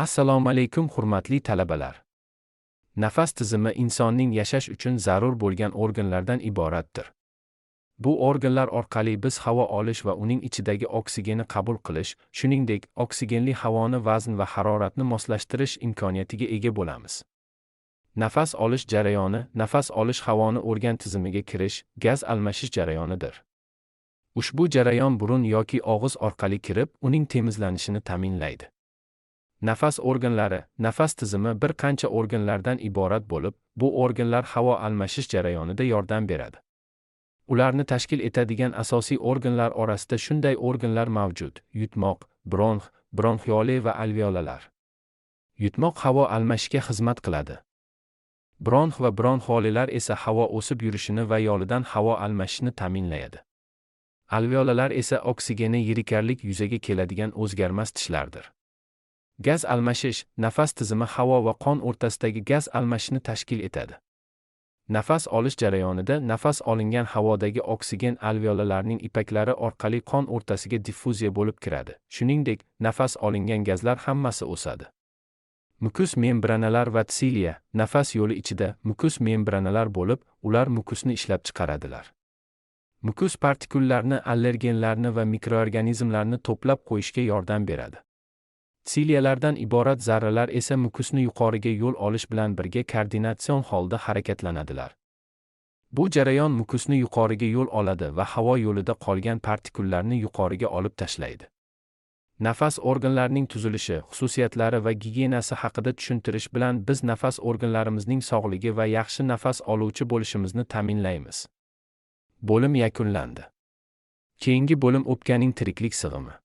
Assalomu alaykum hurmatli talabalar. Nafas tizimi insonning yashash uchun zarur bo'lgan organlardan iboratdir. Bu organlar orqali biz havo olish va uning ichidagi oksigenni qabul qilish, shuningdek, oksigenli havoni vazn va haroratni moslashtirish imkoniyatiga ega bo'lamiz. Nafas olish jarayoni nafas olish havoni organ tizimiga kirish, gaz almashish jarayonidir. Ushbu jarayon burun yoki og'iz orqali kirib, uning temizlanishini ta'minlaydi. Nafas organlari, nafas tizimi bir qancha organlardan iborat bo'lib, bu organlar havo almashish jarayonida yordam beradi. Ularni tashkil etadigan asosiy organlar orasida shunday organlar mavjud: yutmoq, bronx, bronxioli va alveolalar. Yutmoq havo almashishga xizmat qiladi. Bronx va bronxolilar esa havo o'sib yurishini va yolidan havo almashishni ta'minlaydi. Alveolalar esa oksigeni yirikarlik yuzaga keladigan o'zgarmas tishlardir. Gaz almashish nafas tizimi havo va qon o'rtasidagi gaz almashishni tashkil etadi. Nafas olish jarayonida nafas olingan havodagi oksigen alveolalarning ipaklari orqali qon o'rtasiga diffuziya bo'lib kiradi. Shuningdek, nafas olingan gazlar hammasi o'sadi. Mukus membranalar va tsiliya nafas yo'li ichida mukus membranalar bo'lib, ular mukusni ishlab chiqaradilar. Mukus partikullarni, allergenlarni va mikroorganizmlarni to'plab qo'yishga yordam beradi. Siliyalardan iborat zarralar esa mukusni yuqoriga yo'l olish bilan birga koordinatsion holda harakatlanadilar. Bu jarayon mukusni yuqoriga yo'l oladi va havo yo'lida qolgan partikullarni yuqoriga olib tashlaydi. Nafas organlarining tuzilishi, xususiyatlari va gigiyenasi haqida tushuntirish bilan biz nafas organlarimizning sog'ligi va yaxshi nafas oluvchi bo'lishimizni ta'minlaymiz. Bo'lim yakunlandi. Keyingi bo'lim o'pkaning tiriklik sig'imi.